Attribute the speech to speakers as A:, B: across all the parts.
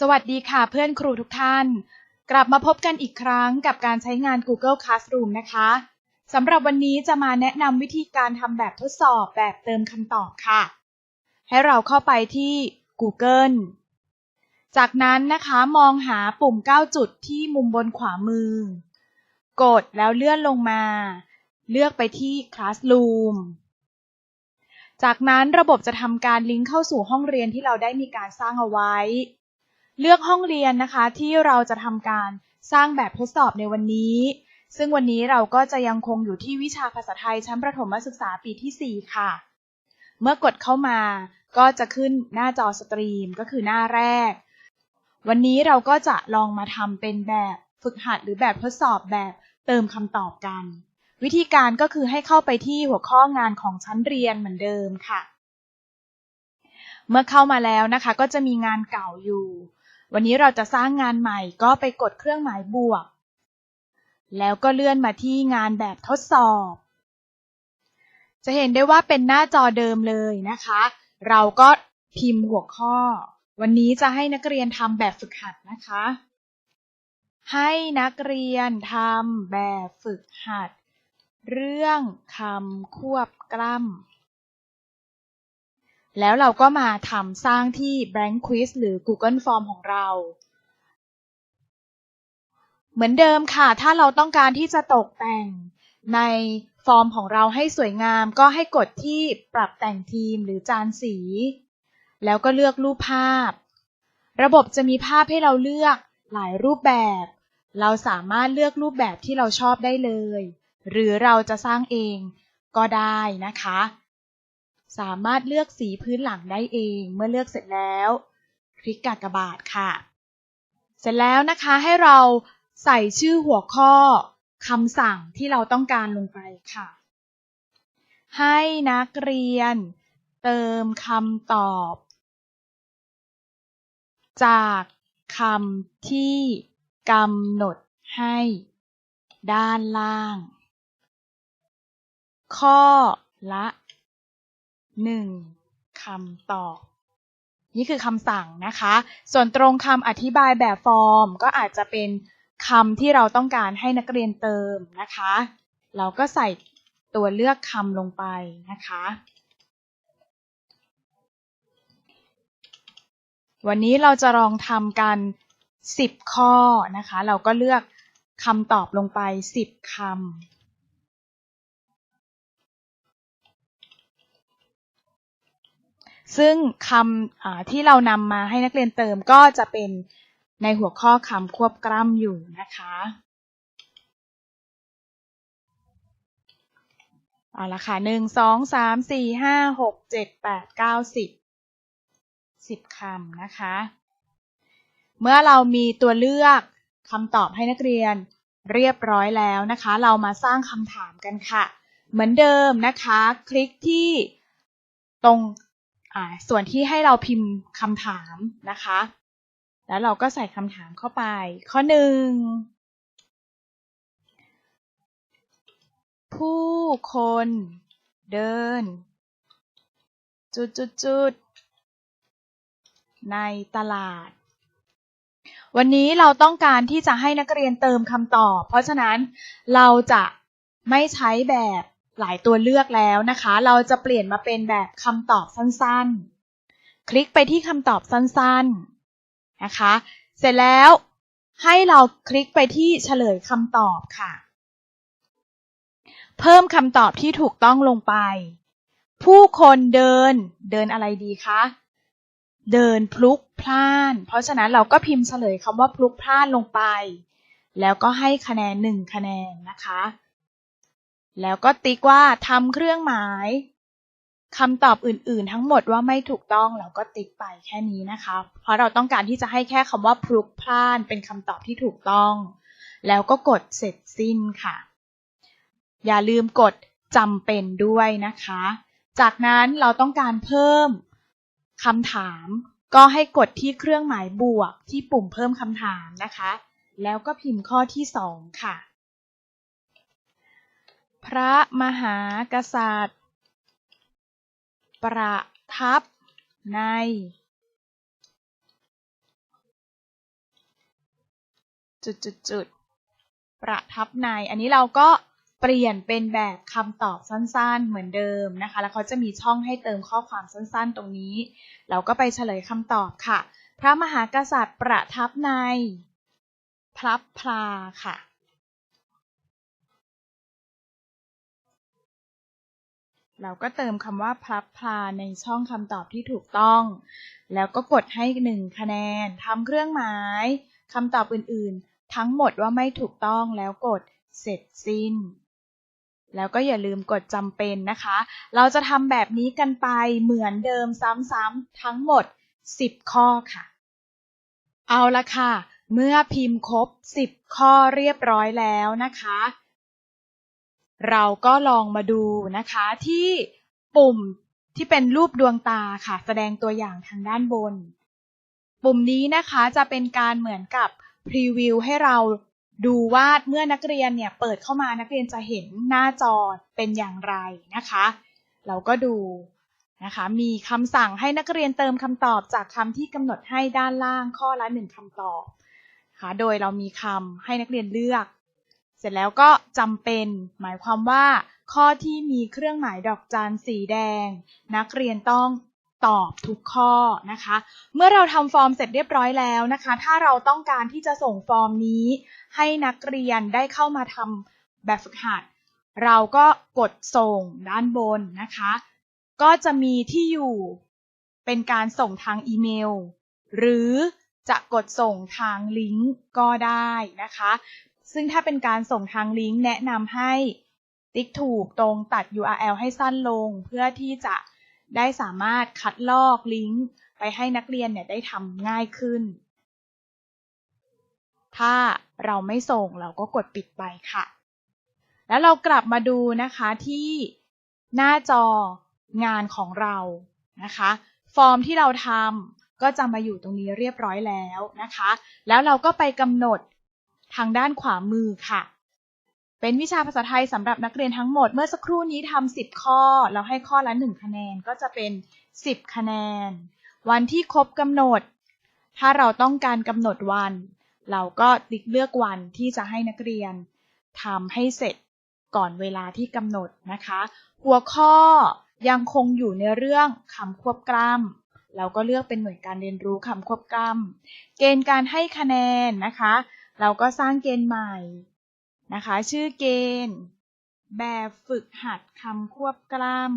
A: สวัสดีค่ะเพื่อนครูทุกท่าน กลับมาพบกันอีกครั้งกับการใช้งาน Google Classroom นะคะสำหรับวันนี้จะมาแนะนำวิธีการทำแบบทดสอบแบบเติมคำตอบค่ะ ให้เราเข้าไปที่ Google จากนั้นนะคะมองหาปุ่ม 9 จุดที่มุมบนขวามือ กดแล้วเลื่อนลงมา เลือกไปที่ Classroom จากนั้นระบบจะทำการลิงก์เข้าสู่ห้องเรียนที่เราได้มีการสร้างเอาไว้ เลือกห้องเรียนนะคะที่เราจะทำการสร้างแบบทดสอบในวันนี้ ซึ่งวันนี้เราก็จะยังคงอยู่ที่วิชาภาษาไทยชั้นประถมศึกษาปีที่ 4 ค่ะ เมื่อกดเข้ามาก็จะขึ้นหน้าจอสตรีมก็คือหน้าแรก วันนี้เราก็จะลองมาทำเป็นแบบฝึกหัดหรือแบบทดสอบแบบเติมคำตอบกัน วิธีการก็คือให้เข้าไปที่หัวข้องานของชั้นเรียนเหมือนเดิมค่ะ เมื่อเข้ามาแล้วนะคะ ก็จะมีงานเก่าอยู่ วันนี้เราจะสร้างงานใหม่ก็ไปกดเครื่องหมายบวก แล้วก็เลื่อนมาที่งานแบบทดสอบ จะเห็นได้ว่าเป็นหน้าจอเดิมเลยนะคะ เราก็พิมพ์หัวข้อ วันนี้จะให้นักเรียนทำแบบฝึกหัดนะคะ ให้นักเรียนทำแบบฝึกหัด เรื่องคำควบกล้ำ แล้วเราก็มาทำสร้างที่ Blank Quiz หรือ Google Form ของเรา เหมือนเดิมค่ะ ถ้าเราต้องการที่จะตกแต่งในฟอร์มของเราให้สวยงาม ก็ให้กดที่ปรับแต่งทีมหรือจานสี แล้วก็เลือกรูปภาพ ระบบจะมีภาพให้เราเลือกหลายรูปแบบ เราสามารถเลือกรูปแบบที่เราชอบได้เลย หรือเราจะสร้างเองก็ได้นะคะ สามารถเลือกสีพื้นหลังได้เองเมื่อเลือกเสร็จแล้ว คลิกกากบาทค่ะ เสร็จแล้วนะคะให้เราใส่ชื่อหัวข้อคำสั่งที่เราต้องการลงไปค่ะ ให้นักเรียน เติมคำตอบ จากคำที่กำหนดให้ด้านล่าง ข้อละ หนึ่งคำตอบ นี่คือคำสั่งนะคะ ส่วนตรงคำอธิบายแบบฟอร์ม ก็อาจจะเป็นคำที่เราต้องการให้นักเรียนเติมนะคะ เราก็ใส่ตัวเลือกคำลงไปนะคะ วันนี้เราจะลองทำกัน 10 ข้อนะคะ เราก็เลือกคำตอบลงไป 10คำ ซึ่งคำที่เรานำมาให้นักเรียนเติมก็จะเป็นในหัวข้อคำควบกล้ำอยู่นะคะเอาละค่ะหนึ่งสองสามสี่ห้าหกเจ็ดแปดเก้าสิบสิบคำนะคะ เมื่อเรามีตัวเลือกคำตอบให้นักเรียนเรียบร้อยแล้วนะคะ เรามาสร้างคำถามกันค่ะ เหมือนเดิมนะคะ คลิกที่ตรง ส่วนที่ให้เราพิมพ์คำถามนะคะ แล้วเราก็ใส่คำถามเข้าไป ข้อหนึ่งผู้คนเดิน จุดจุดจุดในตลาด วันนี้เราต้องการที่จะให้นักเรียนเติมคำตอบ เพราะฉะนั้นเราจะไม่ใช้แบบ หลายตัวเลือกแล้วนะคะ เราจะเปลี่ยนมาเป็นแบบคำตอบสั้นๆ คลิกไปที่คำตอบสั้นๆนะคะ เสร็จแล้วให้เราคลิกไปที่เฉลยคำตอบค่ะ เพิ่มคำตอบที่ถูกต้องลงไป ผู้คนเดิน เดินอะไรดีคะเดินพลุกพล่าน เพราะฉะนั้นเราก็พิมพ์เฉลยคำว่าพลุกพล่านลงไป แล้วก็ให้คะแนนหนึ่งคะแนนนะคะ แล้วก็ติ๊กว่าทำเครื่องหมายคำตอบอื่น ๆ ทั้งหมดว่าไม่ถูกต้องเราก็ติ๊กไปแค่นี้นะคะ เพราะเราต้องการที่จะให้แค่คำว่าพลุกพล่านเป็นคำตอบที่ถูกต้อง แล้วก็กดเสร็จสิ้นค่ะ อย่าลืมกดจำเป็นด้วยนะคะ จากนั้นเราต้องการเพิ่มคำถาม ก็ให้กดที่เครื่องหมายบวกที่ปุ่มเพิ่มคำถามนะคะ แล้วก็พิมพ์ข้อที่สองค่ะ พระมหากษัตริย์ ประทับใน จุดจุดจุดประทับใน อันนี้เราก็เปลี่ยนเป็นแบบคำตอบสั้นๆเหมือนเดิมนะคะ แล้วเขาจะมีช่องให้เติมข้อความสั้นๆตรงนี้ เราก็ไปเฉลยคำตอบค่ะ พระมหากษัตริย์ประทับในพลับพลาค่ะ เราก็เติมคำว่าพลับพลาในช่องคำตอบที่ถูกต้อง แล้วก็กดให้หนึ่งคะแนนทำเครื่องหมายคำตอบอื่นๆ ทั้งหมดว่าไม่ถูกต้องแล้วกดเสร็จสิ้น แล้วก็อย่าลืมกดจำเป็นนะคะ เราจะทำแบบนี้กันไปเหมือนเดิมซ้ำๆทั้งหมด 10 ข้อค่ะ เอาละค่ะ เมื่อพิมพ์ครบ 10 ข้อเรียบร้อยแล้วนะคะ เราก็ลองมาดูนะคะที่ปุ่มที่เป็นรูปดวงตาค่ะ แสดงตัวอย่างทางด้านบน ปุ่มนี้นะคะจะเป็นการเหมือนกับพรีวิวให้เราดูว่าเมื่อนักเรียนเนี่ยเปิดเข้ามานักเรียนจะเห็นหน้าจอเป็นอย่างไรนะคะ เราก็ดูนะคะมีคำสั่งให้นักเรียนเติมคำตอบจากคำที่กำหนดให้ด้านล่างข้อละหนึ่งคำตอบค่ะโดยเรามีคำให้นักเรียนเลือก เสร็จแล้วก็จำเป็น หมายความว่า ข้อที่มีเครื่องหมายดอกจันสีแดง นักเรียนต้องตอบทุกข้อนะคะ เมื่อเราทำฟอร์มเสร็จเรียบร้อยแล้วนะคะ ถ้าเราต้องการที่จะส่งฟอร์มนี้ ให้นักเรียนได้เข้ามาทำแบบฝึกหัด เราก็กดส่งด้านบนนะคะ ก็จะมีที่อยู่เป็นการส่งทางอีเมล หรือจะกดส่งทางลิงก์ก็ได้นะคะ ซึ่งถ้าเป็นการส่งทางลิงก์แนะนำให้ติ๊กถูกตรงตัด URL ให้สั้นลง เพื่อที่จะได้สามารถคัดลอกลิงก์ไปให้นักเรียนเนี่ยได้ทำง่ายขึ้น ถ้าเราไม่ส่งเราก็กดปิดไปค่ะ แล้วเรากลับมาดูนะคะที่หน้าจองานของเรานะคะ ฟอร์มที่เราทำก็จะมาอยู่ตรงนี้เรียบร้อยแล้วนะคะ แล้วเราก็ไปกำหนด ทางด้านขวามือค่ะ เป็นวิชาภาษาไทยสำหรับนักเรียนทั้งหมด เมื่อสักครู่นี้ทำ10ข้อ เราให้ข้อละ1คะแนนก็จะเป็น10คะแนน วันที่ครบกำหนด ถ้าเราต้องการกำหนดวัน เราก็ติ๊กเลือกวันที่จะให้นักเรียนทำให้เสร็จก่อนเวลาที่กำหนดนะคะ หัวข้อยังคงอยู่ในเรื่องคำควบกล้ำเราก็เลือกเป็นหน่วยการเรียนรู้คำควบกล้ำเกณฑ์การให้คะแนนนะคะ เราก็สร้างเกณฑ์ใหม่นะคะ ชื่อเกณฑ์ แบบฝึกหัดคำควบกล้ำ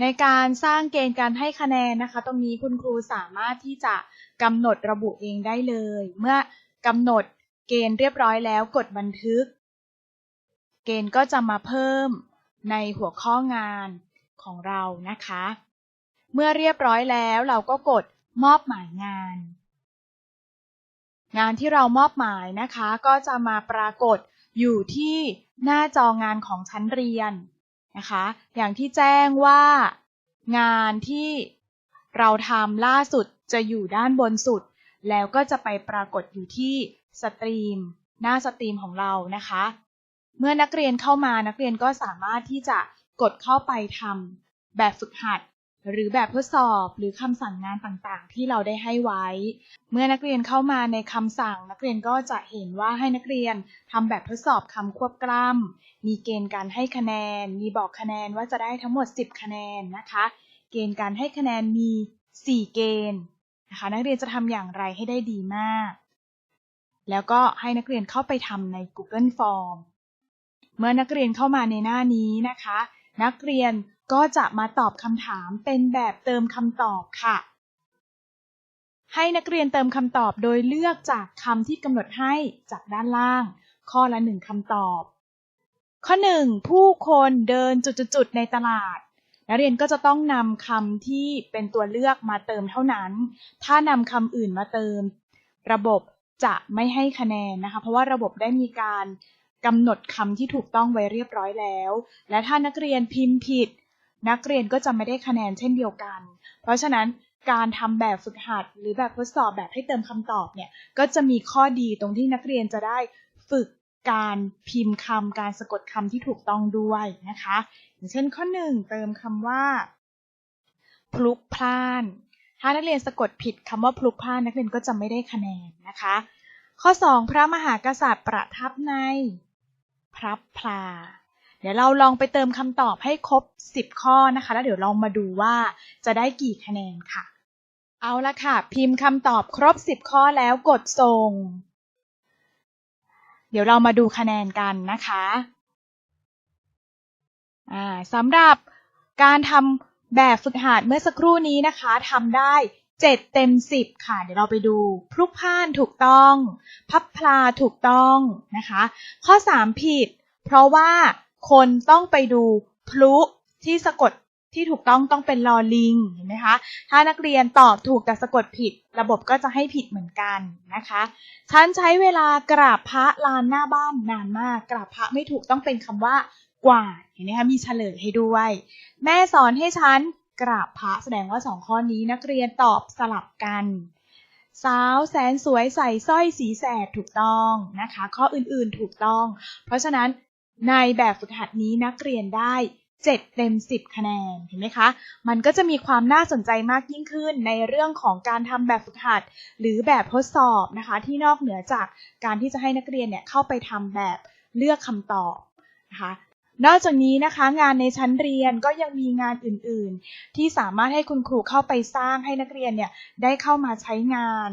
A: ในการสร้างเกณฑ์การให้คะแนนนะคะ ตรงนี้คุณครูสามารถที่จะกำหนดระบุเองได้เลย เมื่อกำหนดเกณฑ์เรียบร้อยแล้วกดบันทึก เกณฑ์ก็จะมาเพิ่มในหัวข้องานของเรานะคะ เมื่อเรียบร้อยแล้วเราก็กด มอบหมายงาน งานที่เรามอบหมายนะคะ ก็จะมาปรากฏอยู่ที่หน้าจองานของชั้นเรียนนะคะ อย่างที่แจ้งว่า งานที่เราทำล่าสุดจะอยู่ด้านบนสุด แล้วก็จะไปปรากฏอยู่ที่สตรีม หน้าสตรีมของเรานะคะ เมื่อนักเรียนเข้ามานักเรียนก็สามารถที่จะกดเข้าไปทำแบบฝึกหัด หรือแบบทดสอบหรือคำสั่งงานต่างๆ ที่เราได้ให้ไว้ เมื่อนักเรียนเข้ามาในคำสั่ง นักเรียนก็จะเห็นว่าให้นักเรียนทำแบบทดสอบคำควบกล้ำมีเกณฑ์การให้คะแนน มีบอกคะแนนว่าจะได้ทั้งหมด 10 คะแนนนะคะ เกณฑ์การให้คะแนนมี 4 เกณฑ์นะคะนักเรียนจะทำอย่างไรให้ได้ดีมาก แล้วก็ให้นักเรียนเข้าไปทำใน Google Form เมื่อนักเรียนเข้ามาในหน้านี้นะคะ นักเรียน ก็จะมาตอบคำถามเป็นแบบเติมคำตอบค่ะ ให้นักเรียนเติมคำตอบโดยเลือกจากคำที่กำหนดให้จากด้านล่าง ข้อละหนึ่งคำตอบ ข้อหนึ่งผู้คนเดินจุดๆในตลาด นักเรียนก็จะต้องนำคำที่เป็นตัวเลือกมาเติมเท่านั้น ถ้านำคำอื่นมาเติม ระบบจะไม่ให้คะแนนนะคะ เพราะว่าระบบได้มีการกำหนดคำที่ถูกต้องไว้เรียบร้อยแล้ว และถ้านักเรียนพิมพ์ผิด นักเรียนก็จะไม่ได้คะแนนเช่นเดียวกัน เพราะฉะนั้นการทำแบบฝึกหัด หรือแบบทดสอบแบบให้เติมคำตอบเนี่ยก็จะมีข้อดีตรงที่นักเรียนจะได้ฝึกการพิมพ์คำการสะกดคำที่ถูกต้องด้วยนะคะอย่างเช่นข้อหนึ่งเติมคำว่า พลุกพล่าน ถ้านักเรียนสะกดผิดคำว่าพลุกพล่านนักเรียนก็จะไม่ได้คะแนนนะคะ ข้อ 2 พระมหากษัตริย์ประทับในพระพลา ดี๋ยวเราลองไปเติมคำตอบให้ครบ 10 ข้อนะคะ แล้วเดี๋ยวลองมาดูว่าจะได้กี่คะแนนค่ะ เอาละค่ะ พิมพ์คำตอบครบ 10 ข้อแล้วกดส่ง เดี๋ยวเรามาดูคะแนนกันนะคะสำหรับการทำแบบฝึกหัดเมื่อสักครู่นี้นะคะทำได้ 7 เต็ม 10 ค่ะ เดี๋ยวเราไปดูพลุกพล่านถูกต้อง พับพลาถูกต้องนะคะ ข้อ 3 ผิด เพราะว่า คนต้องไปดูพลุที่สะกดที่ถูกต้องต้องเป็นลอลิงเห็นไหมคะ ถ้านักเรียนตอบถูกแต่สะกดผิด ระบบก็จะให้ผิดเหมือนกันนะคะ ฉันใช้เวลากราบพระลานหน้าบ้านนานมาก กราบพระไม่ถูกต้องเป็นคำว่ากว่าเห็นไหมคะมีเฉลยให้ด้วย แม่สอนให้ฉันกราบพระแสดงว่าสองข้อนี้นักเรียนตอบสลับกันสาวแสนสวยใส่สร้อยสีแสดถูกต้องนะคะ ข้ออื่นๆถูกต้อง เพราะฉะนั้น ในแบบฝึกหัดนี้นักเรียนได้ 7 เต็ม 10 คะแนนเห็นไหมคะ มันก็จะมีความน่าสนใจมากยิ่งขึ้นในเรื่องของการทำแบบฝึกหัด หรือแบบทดสอบนะคะ ที่นอกเหนือจากการที่จะให้นักเรียนเนี่ยเข้าไปทำแบบเลือกคำตอบนะคะนอกจากนี้นะคะงานในชั้นเรียนก็ยังมีงานอื่นๆ ที่สามารถให้คุณครูเข้าไปสร้างให้นักเรียนเนี่ยได้เข้ามาใช้งาน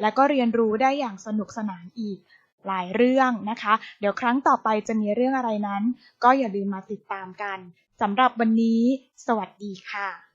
A: และก็เรียนรู้ได้อย่างสนุกสนานอีก หลายเรื่องนะคะ เดี๋ยวครั้งต่อไปจะมีเรื่องอะไรนั้น ก็อย่าลืมมาติดตามกันสำหรับวันนี้ สวัสดีค่ะ